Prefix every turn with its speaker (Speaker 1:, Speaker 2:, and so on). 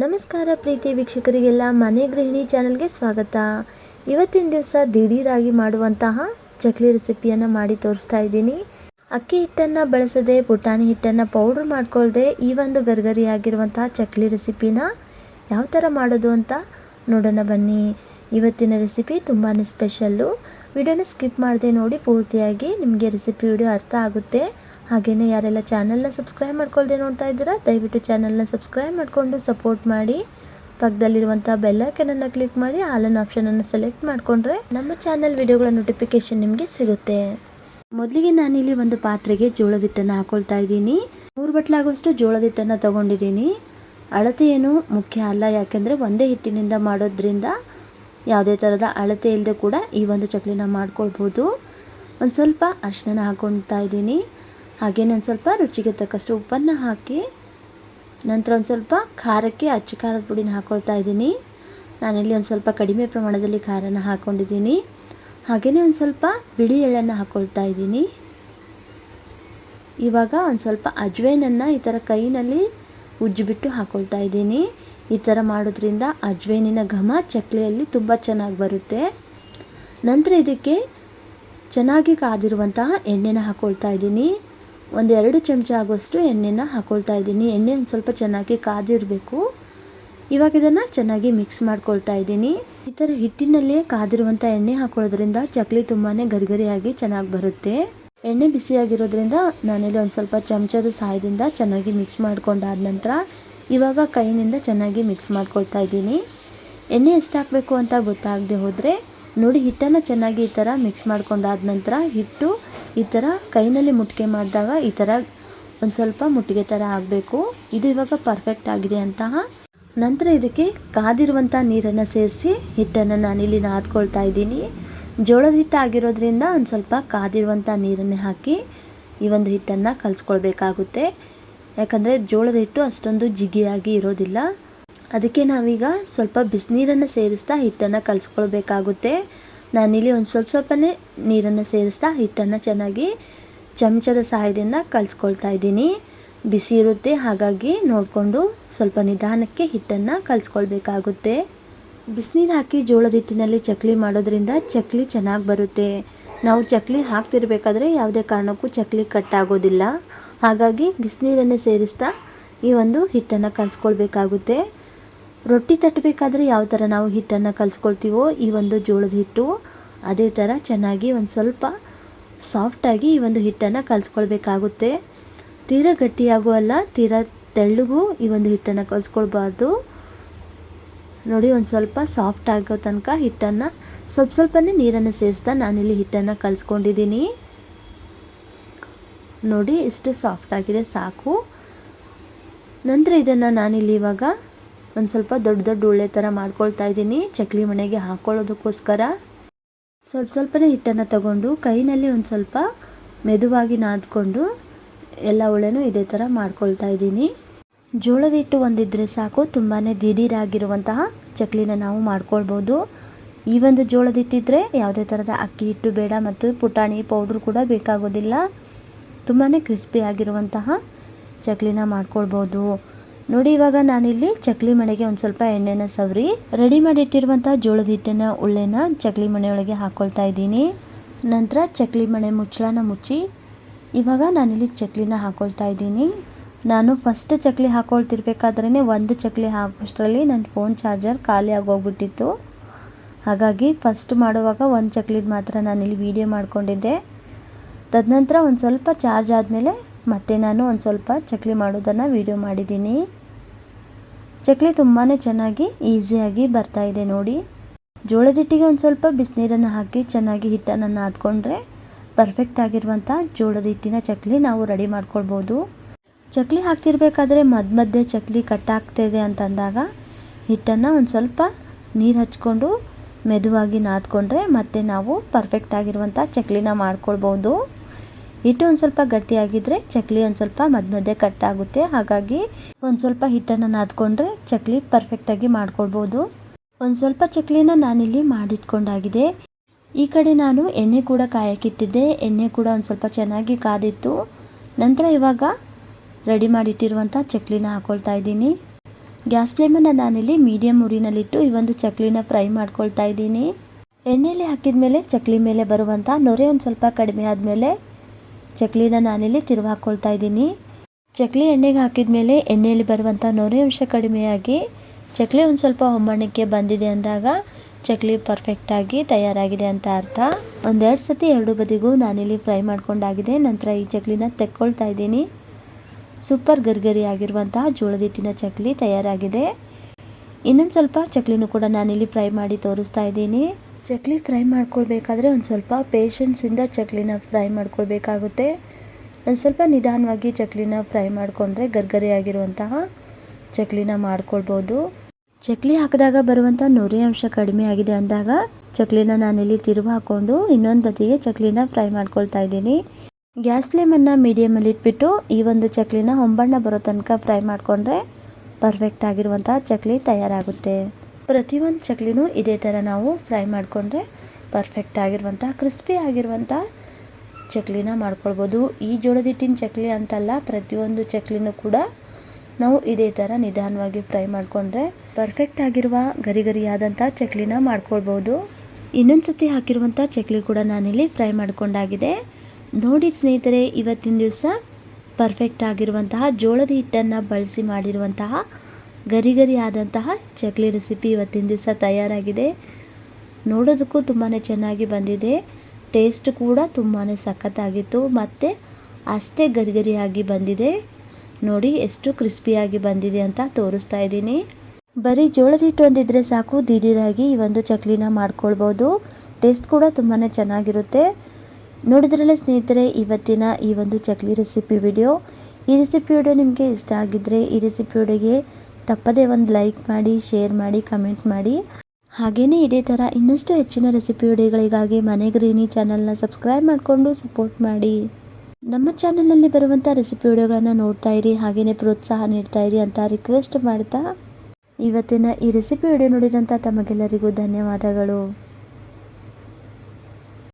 Speaker 1: ನಮಸ್ಕಾರ ಪ್ರೀತಿ ವೀಕ್ಷಕರಿಗೆಲ್ಲ, ಮನೆ ಗೃಹಿಣಿ ಚಾನಲ್ಗೆ ಸ್ವಾಗತ. ಇವತ್ತಿನ ದಿವಸ ದಿಢೀರಾಗಿ ಮಾಡುವಂತಹ ಚಕ್ಲಿ ರೆಸಿಪಿಯನ್ನು ಮಾಡಿ ತೋರಿಸ್ತಾ ಇದ್ದೀನಿ. ಅಕ್ಕಿ ಹಿಟ್ಟನ್ನು ಬಳಸದೆ ಪುಟಾಣಿ ಹಿಟ್ಟನ್ನು ಪೌಡ್ರ್ ಮಾಡ್ಕೊಳ್ಳದೆ ಈ ಒಂದು ಗರ್ಗರಿಯಾಗಿರುವಂತಹ ಚಕ್ಲಿ ರೆಸಿಪಿನ ಯಾವ ಥರ ಮಾಡೋದು ಅಂತ ನೋಡೋಣ ಬನ್ನಿ. ಇವತ್ತಿನ ರೆಸಿಪಿ ತುಂಬಾ ಸ್ಪೆಷಲ್ಲು. ವಿಡಿಯೋನ ಸ್ಕಿಪ್ ಮಾಡದೆ ನೋಡಿ ಪೂರ್ತಿಯಾಗಿ ನಿಮಗೆ ರೆಸಿಪಿ ವಿಡಿಯೋ ಅರ್ಥ ಆಗುತ್ತೆ. ಹಾಗೆಯೇ ಯಾರೆಲ್ಲ ಚಾನಲ್ನ ಸಬ್ಸ್ಕ್ರೈಬ್ ಮಾಡ್ಕೊಳ್ದೆ ನೋಡ್ತಾ ಇದ್ದೀರಾ, ದಯವಿಟ್ಟು ಚಾನಲ್ನ ಸಬ್ಸ್ಕ್ರೈಬ್ ಮಾಡಿಕೊಂಡು ಸಪೋರ್ಟ್ ಮಾಡಿ. ಪಕ್ಕದಲ್ಲಿರುವಂಥ ಬೆಲ್ಲೈಕನನ್ನು ಕ್ಲಿಕ್ ಮಾಡಿ ಆಲನ್ ಆಪ್ಷನನ್ನು ಸೆಲೆಕ್ಟ್ ಮಾಡಿಕೊಂಡ್ರೆ ನಮ್ಮ ಚಾನಲ್ ವಿಡಿಯೋಗಳ ನೋಟಿಫಿಕೇಷನ್ ನಿಮಗೆ ಸಿಗುತ್ತೆ. ಮೊದಲಿಗೆ ನಾನಿಲ್ಲಿ ಒಂದು ಪಾತ್ರೆಗೆ ಜೋಳದ ಹಿಟ್ಟನ್ನು ಹಾಕೊಳ್ತಾ ಇದ್ದೀನಿ. ಮೂರು ಬಟ್ಲಾಗುವಷ್ಟು ಜೋಳದ ಹಿಟ್ಟನ್ನು ತೊಗೊಂಡಿದ್ದೀನಿ. ಅಳತೆ ಏನು ಮುಖ್ಯ ಅಲ್ಲ, ಯಾಕೆಂದರೆ ಒಂದೇ ಹಿಟ್ಟಿನಿಂದ ಮಾಡೋದ್ರಿಂದ ಯಾವುದೇ ಥರದ ಅಳತೆ ಇಲ್ಲದೆ ಕೂಡ ಈ ಒಂದು ಚಕ್ಲಿನ ಮಾಡ್ಕೊಳ್ಬೋದು. ಒಂದು ಸ್ವಲ್ಪ ಅರಿಶಿನ ಹಾಕ್ಕೊಳ್ತಾ ಇದ್ದೀನಿ. ಹಾಗೇನೆ ಒಂದು ಸ್ವಲ್ಪ ರುಚಿಗೆ ತಕ್ಕಷ್ಟು ಉಪ್ಪನ್ನು ಹಾಕಿ ನಂತರ ಒಂದು ಸ್ವಲ್ಪ ಖಾರಕ್ಕೆ ಅಚ್ಚ ಖಾರದ ಪುಡಿನ ಹಾಕ್ಕೊಳ್ತಾ ಇದ್ದೀನಿ. ನಾನಿಲ್ಲಿ ಒಂದು ಸ್ವಲ್ಪ ಕಡಿಮೆ ಪ್ರಮಾಣದಲ್ಲಿ ಖಾರನ ಹಾಕ್ಕೊಂಡಿದ್ದೀನಿ ಹಾಗೆಯೇ ಒಂದು ಸ್ವಲ್ಪ ಬಿಳಿ ಎಳ್ಳನ್ನು ಹಾಕ್ಕೊಳ್ತಾ ಇದ್ದೀನಿ. ಇವಾಗ ಒಂದು ಸ್ವಲ್ಪ ಅಜ್ವೈನನ್ನು ಈ ಥರ ಕೈನಲ್ಲಿ ಉಜ್ಜಿಬಿಟ್ಟು ಹಾಕ್ಕೊಳ್ತಾ ಇದ್ದೀನಿ. ಈ ಥರ ಮಾಡೋದ್ರಿಂದ ಅಜ್ವೈನಿನ ಘಮ ಚಕ್ಲಿಯಲ್ಲಿ ತುಂಬ ಚೆನ್ನಾಗಿ ಬರುತ್ತೆ. ನಂತರ ಇದಕ್ಕೆ ಚೆನ್ನಾಗಿ ಕಾದಿರುವಂತಹ ಎಣ್ಣೆನ ಹಾಕ್ಕೊಳ್ತಾ ಇದ್ದೀನಿ. ಒಂದೆರಡು ಚಮಚ ಆಗೋಷ್ಟು ಎಣ್ಣೆನ ಹಾಕ್ಕೊಳ್ತಾ ಇದ್ದೀನಿ. ಎಣ್ಣೆ ಒಂದು ಸ್ವಲ್ಪ ಚೆನ್ನಾಗಿ ಕಾದಿರಬೇಕು. ಇವಾಗ ಇದನ್ನು ಚೆನ್ನಾಗಿ ಮಿಕ್ಸ್ ಮಾಡ್ಕೊಳ್ತಾ ಇದ್ದೀನಿ. ಈ ಥರ ಹಿಟ್ಟಿನಲ್ಲಿಯೇ ಕಾದಿರುವಂಥ ಎಣ್ಣೆ ಹಾಕೊಳ್ಳೋದ್ರಿಂದ ಚಕ್ಲಿ ತುಂಬಾ ಗರಿಗರಿಯಾಗಿ ಚೆನ್ನಾಗಿ ಬರುತ್ತೆ. ಎಣ್ಣೆ ಬಿಸಿಯಾಗಿರೋದ್ರಿಂದ ನಾನಿಲ್ಲಿ ಒಂದು ಸ್ವಲ್ಪ ಚಮಚದ ಸಹಾಯದಿಂದ ಚೆನ್ನಾಗಿ ಮಿಕ್ಸ್ ಮಾಡಿಕೊಂಡಾದ ನಂತರ ಇವಾಗ ಕೈಯಿಂದ ಚೆನ್ನಾಗಿ ಮಿಕ್ಸ್ ಮಾಡ್ಕೊಳ್ತಾ ಇದ್ದೀನಿ. ಎಣ್ಣೆ ಎಷ್ಟು ಹಾಕಬೇಕು ಅಂತ ಗೊತ್ತಾಗದೆ ಹೋದರೆ ನೋಡಿ ಹಿಟ್ಟನ್ನು ಚೆನ್ನಾಗಿ ಈ ಥರ ಮಿಕ್ಸ್ ಮಾಡ್ಕೊಂಡಾದ ನಂತರ ಹಿಟ್ಟು ಈ ಥರ ಕೈನಲ್ಲಿ ಮುಟ್ಟಿಗೆ ಮಾಡಿದಾಗ ಈ ಥರ ಒಂದು ಸ್ವಲ್ಪ ಮುಟ್ಟಿಗೆ ಥರ ಆಗಬೇಕು. ಇದು ಇವಾಗ ಪರ್ಫೆಕ್ಟ್ ಆಗಿದೆ ಅಂತಹ. ನಂತರ ಇದಕ್ಕೆ ಕಾದಿರುವಂಥ ನೀರನ್ನು ಸೇರಿಸಿ ಹಿಟ್ಟನ್ನು ನಾನಿಲ್ಲಿ ನಾದ್ಕೊಳ್ತಾ ಇದ್ದೀನಿ. ಜೋಳದ ಹಿಟ್ಟು ಆಗಿರೋದ್ರಿಂದ ಒಂದು ಸ್ವಲ್ಪ ಕಾದಿರುವಂಥ ನೀರನ್ನೇ ಹಾಕಿ ಈ ಒಂದು ಹಿಟ್ಟನ್ನು ಕಲಿಸ್ಕೊಳ್ಬೇಕಾಗುತ್ತೆ. ಯಾಕಂದರೆ ಜೋಳದ ಹಿಟ್ಟು ಅಷ್ಟೊಂದು ಜಿಗಿಯಾಗಿ ಇರೋದಿಲ್ಲ. ಅದಕ್ಕೆ ನಾವೀಗ ಸ್ವಲ್ಪ ಬಿಸಿನೀರನ್ನು ಸೇರಿಸ್ತಾ ಹಿಟ್ಟನ್ನು ಕಲಿಸ್ಕೊಳ್ಬೇಕಾಗುತ್ತೆ. ನಾನಿಲ್ಲಿ ಒಂದು ಸ್ವಲ್ಪ ಸ್ವಲ್ಪನೇ ನೀರನ್ನು ಸೇರಿಸ್ತಾ ಹಿಟ್ಟನ್ನು ಚೆನ್ನಾಗಿ ಚಮಚದ ಸಹಾಯದಿಂದ ಕಲಿಸ್ಕೊಳ್ತಾ ಇದ್ದೀನಿ. ಬಿಸಿ ಇರುತ್ತೆ, ಹಾಗಾಗಿ ನೋಡಿಕೊಂಡು ಸ್ವಲ್ಪ ನಿಧಾನಕ್ಕೆ ಹಿಟ್ಟನ್ನು ಕಲಿಸ್ಕೊಳ್ಬೇಕಾಗುತ್ತೆ. ಬಿಸಿನೀರು ಹಾಕಿ ಜೋಳದ ಹಿಟ್ಟಿನಲ್ಲಿ ಚಕ್ಲಿ ಮಾಡೋದ್ರಿಂದ ಚಕ್ಲಿ ಚೆನ್ನಾಗಿ ಬರುತ್ತೆ. ನಾವು ಚಕ್ಲಿ ಹಾಕ್ತಿರ್ಬೇಕಾದ್ರೆ ಯಾವುದೇ ಕಾರಣಕ್ಕೂ ಚಕ್ಲಿ ಕಟ್ಟಾಗೋದಿಲ್ಲ ಹಾಗಾಗಿ ಬಿಸಿನೀರನ್ನೇ ಸೇರಿಸ್ತಾ ಈ ಒಂದು ಹಿಟ್ಟನ್ನು ಕಲಿಸ್ಕೊಳ್ಬೇಕಾಗುತ್ತೆ. ರೊಟ್ಟಿ ತಟ್ಟಬೇಕಾದ್ರೆ ಯಾವ ಥರ ನಾವು ಹಿಟ್ಟನ್ನು ಕಲಿಸ್ಕೊಳ್ತೀವೋ ಈ ಒಂದು ಜೋಳದ ಹಿಟ್ಟು, ಅದೇ ಥರ ಚೆನ್ನಾಗಿ ಒಂದು ಸ್ವಲ್ಪ ಸಾಫ್ಟಾಗಿ ಈ ಒಂದು ಹಿಟ್ಟನ್ನು ಕಲಿಸ್ಕೊಳ್ಬೇಕಾಗುತ್ತೆ. ತೀರಾ ಗಟ್ಟಿಯಾಗೂ ಅಲ್ಲ, ತೀರಾ ತೆಳ್ಳಗೂ ಈ ಒಂದು ಹಿಟ್ಟನ್ನು ಕಲಿಸ್ಕೊಳ್ಬಾರ್ದು. ನೋಡಿ, ಒಂದು ಸ್ವಲ್ಪ ಸಾಫ್ಟ್ ಆಗೋ ತನಕ ಹಿಟ್ಟನ್ನು ಸ್ವಲ್ಪ ಸ್ವಲ್ಪನೇ ನೀರನ್ನು ಸೇರಿಸ್ತಾ ನಾನಿಲ್ಲಿ ಹಿಟ್ಟನ್ನು ಕಲಿಸ್ಕೊಂಡಿದ್ದೀನಿ. ನೋಡಿ, ಇಷ್ಟು ಸಾಫ್ಟ್ ಆಗಿದೆ, ಸಾಕು. ನಂತರ ಇದನ್ನು ನಾನಿಲ್ಲಿ ಇವಾಗ ಒಂದು ಸ್ವಲ್ಪ ದೊಡ್ಡ ದೊಡ್ಡ ಉಳ್ಳೆ ಥರ ಮಾಡ್ಕೊಳ್ತಾ ಇದ್ದೀನಿ, ಚಕ್ಲಿ ಮನೆಗೆ ಹಾಕ್ಕೊಳ್ಳೋದಕ್ಕೋಸ್ಕರ ಸ್ವಲ್ಪ ಸ್ವಲ್ಪನೇ ಹಿಟ್ಟನ್ನು ತಗೊಂಡು ಕೈನಲ್ಲಿ ಒಂದು ಸ್ವಲ್ಪ ಮೆದುವಾಗಿ ನಾದ್ಕೊಂಡು ಎಲ್ಲ ಉಳ್ಳೆನೂ ಇದೇ ಥರ ಮಾಡ್ಕೊಳ್ತಾ ಇದ್ದೀನಿ. ಜೋಳದ ಹಿಟ್ಟು ಒಂದಿದ್ದರೆ ಸಾಕು. ತುಂಬಾ ದಿಢೀರಾಗಿರುವಂತಹ ಚಕ್ಲಿನ ನಾವು ಮಾಡ್ಕೊಳ್ಬೋದು. ಈ ಒಂದು ಜೋಳದ ಹಿಟ್ಟಿದ್ರೆ ಯಾವುದೇ ಥರದ ಅಕ್ಕಿ, ಹಿಟ್ಟು ಬೇಡ ಮತ್ತು ಪುಟಾಣಿ, ಪೌಡ್ರ್ ಕೂಡ ಬೇಕಾಗೋದಿಲ್ಲ. ತುಂಬಾ ಕ್ರಿಸ್ಪಿ ಆಗಿರುವಂತಹ ಚಕ್ಲಿನ ಮಾಡ್ಕೊಳ್ಬೋದು. ನೋಡಿ, ಇವಾಗ ನಾನಿಲ್ಲಿ ಚಕ್ಲಿ ಮಣೆಗೆ ಒಂದು ಸ್ವಲ್ಪ ಎಣ್ಣೆನ ಸವರಿ. ರೆಡಿ ಮಾಡಿಟ್ಟಿರುವಂಥ ಜೋಳದ ಹಿಟ್ಟನ್ನ ಉಳ್ಳೆನ ಚಕ್ಲಿ ಮಣೆಯೊಳಗೆ ಹಾಕ್ಕೊಳ್ತಾ ಇದ್ದೀನಿ. ನಂತರ ಚಕ್ಲಿ ಮಣೆ ಮುಚ್ಚಳನ ಮುಚ್ಚಿ ಇವಾಗ ನಾನಿಲ್ಲಿ ಚಕ್ಲಿನ ಹಾಕ್ಕೊಳ್ತಾ ಇದ್ದೀನಿ. ನಾನು ಫಸ್ಟ್ ಚಕ್ಲಿ ಹಾಕ್ಕೊಳ್ತಿರ್ಬೇಕಾದ್ರೇ ಒಂದು ಚಕ್ಲಿ ಹಾಕೋಷ್ಟರಲ್ಲಿ ನನ್ನ ಫೋನ್ ಚಾರ್ಜರ್ ಖಾಲಿ ಆಗೋಗ್ಬಿಟ್ಟಿತ್ತು. ಹಾಗಾಗಿ ಫಸ್ಟ್ ಮಾಡುವಾಗ ಒಂದು ಚಕ್ಲಿದ ಮಾತ್ರ ನಾನಿಲ್ಲಿ ವೀಡಿಯೋ ಮಾಡಿಕೊಂಡಿದ್ದೆ. ತದನಂತರ ಒಂದು ಸ್ವಲ್ಪ ಚಾರ್ಜ್ ಆದಮೇಲೆ ಮತ್ತೆ ನಾನು ಒಂದು ಸ್ವಲ್ಪ ಚಕ್ಲಿ ಮಾಡೋದನ್ನು ವೀಡಿಯೋ ಮಾಡಿದ್ದೀನಿ. ಚಕ್ಲಿ ತುಂಬಾ ಚೆನ್ನಾಗಿ ಈಸಿಯಾಗಿ ಬರ್ತಾ ಇದೆ ನೋಡಿ. ಜೋಳದ ಹಿಟ್ಟಿಗೆ ಒಂದು ಸ್ವಲ್ಪ ಬಿಸಿನೀರನ್ನು ಹಾಕಿ ಚೆನ್ನಾಗಿ ಹಿಟ್ಟನ್ನು ನಾದ್ಕೊಂಡ್ರೆ ಪರ್ಫೆಕ್ಟ್ ಆಗಿರುವಂಥ ಜೋಳದ ಹಿಟ್ಟಿನ ಚಕ್ಲಿ ನಾವು ರೆಡಿ ಮಾಡ್ಕೊಳ್ಬೋದು. ಚಕ್ಲಿ ಹಾಕ್ತಿರ್ಬೇಕಾದ್ರೆ ಮಧ್ಯ ಮಧ್ಯೆ ಚಕ್ಲಿ ಕಟ್ಟಾಗ್ತಿದೆ ಅಂತಂದಾಗ ಹಿಟ್ಟನ್ನು ಒಂದು ಸ್ವಲ್ಪ ನೀರು ಹಚ್ಕೊಂಡು ಮೆದುವಾಗಿ ನಾದ್ಕೊಂಡ್ರೆ ಮತ್ತೆ ನಾವು ಪರ್ಫೆಕ್ಟ್ ಆಗಿರುವಂಥ ಚಕ್ಲಿನ ಮಾಡ್ಕೊಳ್ಬೋದು ಹಿಟ್ಟು ಒಂದು ಸ್ವಲ್ಪ ಗಟ್ಟಿಯಾಗಿದ್ದರೆ ಚಕ್ಲಿ ಒಂದು ಸ್ವಲ್ಪ ಮಧ್ಯ ಮಧ್ಯೆ ಕಟ್ಟಾಗುತ್ತೆ. ಹಾಗಾಗಿ ಒಂದು ಸ್ವಲ್ಪ ಹಿಟ್ಟನ್ನು ನಾದ್ಕೊಂಡ್ರೆ ಚಕ್ಲಿ ಪರ್ಫೆಕ್ಟಾಗಿ ಮಾಡ್ಕೊಳ್ಬೋದು ಒಂದು ಸ್ವಲ್ಪ ಚಕ್ಲಿನ ನಾನಿಲ್ಲಿ ಮಾಡಿಟ್ಕೊಂಡಾಗಿದೆ. ಈ ಕಡೆ ನಾನು ಎಣ್ಣೆ ಕೂಡ ಕಾಯಕ್ಕಿಟ್ಟಿದ್ದೆ ಎಣ್ಣೆ ಕೂಡ ಒಂದು ಸ್ವಲ್ಪ ಚೆನ್ನಾಗಿ ಕಾದಿತ್ತು. ನಂತರ ಇವಾಗ ರೆಡಿ ಮಾಡಿಟ್ಟಿರುವಂಥ ಚಕ್ಲಿನ ಹಾಕ್ಕೊಳ್ತಾ ಇದ್ದೀನಿ. ಗ್ಯಾಸ್ ಫ್ಲೇಮನ್ನು ನಾನಿಲ್ಲಿ ಮೀಡಿಯಮ್ ಉರಿನಲ್ಲಿಟ್ಟು ಈ ಒಂದು ಚಕ್ಲಿನ ಫ್ರೈ ಮಾಡ್ಕೊಳ್ತಾ ಇದ್ದೀನಿ. ಎಣ್ಣೆಯಲ್ಲಿ ಹಾಕಿದ ಮೇಲೆ ಚಕ್ಲಿ ಮೇಲೆ ಬರುವಂಥ ನೊರೆ ಒಂದು ಸ್ವಲ್ಪ ಕಡಿಮೆ ಆದಮೇಲೆ ಚಕ್ಲಿನ ನಾನಿಲ್ಲಿ ತಿರುವು ಹಾಕ್ಕೊಳ್ತಾ ಇದ್ದೀನಿ. ಚಕ್ಲಿ ಎಣ್ಣೆಗೆ ಹಾಕಿದ ಮೇಲೆ ಎಣ್ಣೆಯಲ್ಲಿ ಬರುವಂಥ ನೊರೆ ಅಂಶ ಕಡಿಮೆಯಾಗಿ ಚಕ್ಲಿ ಒಂದು ಸ್ವಲ್ಪ ಹೊಮ್ಮಣ್ಣಕ್ಕೆ ಬಂದಿದೆ ಅಂದಾಗ ಚಕ್ಲಿ ಪರ್ಫೆಕ್ಟಾಗಿ ತಯಾರಾಗಿದೆ ಅಂತ ಅರ್ಥ. ಒಂದೆರಡು ಸತಿ ಎರಡು ಬದಿಗೂ ನಾನಿಲ್ಲಿ ಫ್ರೈ ಮಾಡ್ಕೊಂಡಾಗಿದೆ. ನಂತರ ಈ ಚಕ್ಲಿನ ತೆಕ್ಕೊಳ್ತಾ ಇದ್ದೀನಿ. ಸೂಪರ್ ಗರ್ಗರಿ ಆಗಿರುವಂತಹ ಜೋಳದ ಹಿಟ್ಟಿನ ಚಕ್ಲಿ ತಯಾರಾಗಿದೆ. ಇನ್ನೊಂದು ಸ್ವಲ್ಪ ಚಕ್ಲಿನೂ ಕೂಡ ನಾನಿಲ್ಲಿ ಫ್ರೈ ಮಾಡಿ ತೋರಿಸ್ತಾ ಇದ್ದೀನಿ. ಚಕ್ಲಿ ಫ್ರೈ ಮಾಡ್ಕೊಳ್ಬೇಕಾದ್ರೆ ಒಂದು ಸ್ವಲ್ಪ ಪೇಷನ್ಸಿಂದ ಚಕ್ಲಿನ ಫ್ರೈ ಮಾಡ್ಕೊಳ್ಬೇಕಾಗುತ್ತೆ. ಒಂದು ಸ್ವಲ್ಪ ನಿಧಾನವಾಗಿ ಚಕ್ಲಿನ ಫ್ರೈ ಮಾಡಿಕೊಂಡ್ರೆ ಗರ್ಗರಿ ಆಗಿರುವಂತಹ ಚಕ್ಲಿನ ಮಾಡ್ಕೊಳ್ಬೋದು. ಚಕ್ಲಿ ಹಾಕಿದಾಗ ಬರುವಂಥ ನೊರೆ ಅಂಶ ಕಡಿಮೆ ಆಗಿದೆ ಅಂದಾಗ ಚಕ್ಲಿನ ನಾನಿಲ್ಲಿ ತಿರುವು ಹಾಕ್ಕೊಂಡು ಇನ್ನೊಂದು ಬದಿಗೆ ಚಕ್ಲಿನ ಫ್ರೈ ಮಾಡ್ಕೊಳ್ತಾ ಇದ್ದೀನಿ. ಗ್ಯಾಸ್ ಫ್ಲೇಮನ್ನು ಮೀಡಿಯಮಲ್ಲಿ ಇಟ್ಬಿಟ್ಟು ಈ ಒಂದು ಚಕ್ಲಿನ ಹೊಂಬಣ್ಣ ಬರೋ ತನಕ ಫ್ರೈ ಮಾಡಿಕೊಂಡ್ರೆ ಪರ್ಫೆಕ್ಟ್ ಆಗಿರುವಂತಹ ಚಕ್ಲಿ ತಯಾರಾಗುತ್ತೆ. ಪ್ರತಿಯೊಂದು ಚಕ್ಲಿನೂ ಇದೇ ಥರ ನಾವು ಫ್ರೈ ಮಾಡಿಕೊಂಡ್ರೆ ಪರ್ಫೆಕ್ಟ್ ಆಗಿರುವಂಥ ಕ್ರಿಸ್ಪಿ ಆಗಿರುವಂಥ ಚಕ್ಲಿನ ಮಾಡ್ಕೊಳ್ಬೋದು. ಈ ಜೋಳದ ಹಿಟ್ಟಿನ ಚಕ್ಲಿ ಅಂತಲ್ಲ, ಪ್ರತಿಯೊಂದು ಚಕ್ಲಿನೂ ಕೂಡ ನಾವು ಇದೇ ಥರ ನಿಧಾನವಾಗಿ ಫ್ರೈ ಮಾಡಿಕೊಂಡ್ರೆ ಪರ್ಫೆಕ್ಟ್ ಆಗಿರುವ ಗರಿ ಗರಿಯಾದಂಥ ಚಕ್ಲಿನ ಮಾಡ್ಕೊಳ್ಬೋದು. ಇನ್ನೊಂದು ಸತಿ ಹಾಕಿರುವಂಥ ಚಕ್ಲಿ ಕೂಡ ನಾನಿಲ್ಲಿ ಫ್ರೈ ಮಾಡ್ಕೊಂಡಾಗಿದೆ. ನೋಡಿ ಸ್ನೇಹಿತರೆ, ಇವತ್ತಿನ ದಿವಸ ಪರ್ಫೆಕ್ಟ್ ಆಗಿರುವಂತಹ ಜೋಳದ ಹಿಟ್ಟನ್ನು ಬಳಸಿ ಮಾಡಿರುವಂತಹ ಗರಿ ಗರಿ ಆದಂತಹ ಚಕ್ಲಿ ರೆಸಿಪಿ ಇವತ್ತಿನ ದಿವಸ ತಯಾರಾಗಿದೆ. ನೋಡೋದಕ್ಕೂ ತುಂಬಾ ಚೆನ್ನಾಗಿ ಬಂದಿದೆ. ಟೇಸ್ಟ್ ಕೂಡ ತುಂಬಾ ಸಖತ್ತಾಗಿತ್ತು. ಮತ್ತು ಅಷ್ಟೇ ಗರಿ ಗರಿಯಾಗಿ ಬಂದಿದೆ. ನೋಡಿ ಎಷ್ಟು ಕ್ರಿಸ್ಪಿಯಾಗಿ ಬಂದಿದೆ ಅಂತ ತೋರಿಸ್ತಾ ಇದ್ದೀನಿ. ಬರೀ ಜೋಳದ ಹಿಟ್ಟು ಒಂದಿದ್ರೆ ಸಾಕು. ದಿಢೀರಾಗಿ ಈ ಒಂದು ಚಕ್ಲಿನ ಮಾಡ್ಕೊಳ್ಬೋದು. ಟೇಸ್ಟ್ ಕೂಡ ತುಂಬಾ ಚೆನ್ನಾಗಿರುತ್ತೆ. ನೋಡಿದ್ರಲ್ಲೇ ಸ್ನೇಹಿತರೆ, ಇವತ್ತಿನ ಈ ಒಂದು ಚಕ್ಲಿ ರೆಸಿಪಿ ವಿಡಿಯೋ ಈ ರೆಸಿಪಿ ವಿಡಿಯೋ ನಿಮಗೆ ಇಷ್ಟ ಆಗಿದ್ದರೆ ಈ ರೆಸಿಪಿ ವಿಡಿಯೋಗೆ ತಪ್ಪದೇ ಒಂದು ಲೈಕ್ ಮಾಡಿ ಶೇರ್ ಮಾಡಿ ಕಮೆಂಟ್ ಮಾಡಿ. ಹಾಗೆಯೇ ಇದೇ ಥರ ಇನ್ನಷ್ಟು ಹೆಚ್ಚಿನ ರೆಸಿಪಿ ವಿಡಿಯೋಗಳಿಗಾಗಿ ಮನೆ ಗ್ರೀನಿ ಚಾನಲ್ನ ಸಬ್ಸ್ಕ್ರೈಬ್ ಮಾಡಿಕೊಂಡು ಸಪೋರ್ಟ್ ಮಾಡಿ. ನಮ್ಮ ಚಾನಲ್ನಲ್ಲಿ ಬರುವಂಥ ರೆಸಿಪಿ ವಿಡಿಯೋಗಳನ್ನು ನೋಡ್ತಾ ಇರಿ ಹಾಗೆಯೇ ಪ್ರೋತ್ಸಾಹ ನೀಡ್ತಾ ಇರಿ ಅಂತ ರಿಕ್ವೆಸ್ಟ್ ಮಾಡ್ತಾ. ಇವತ್ತಿನ ಈ ರೆಸಿಪಿ ವಿಡಿಯೋ ನೋಡಿದಂಥ ತಮಗೆಲ್ಲರಿಗೂ ಧನ್ಯವಾದಗಳು.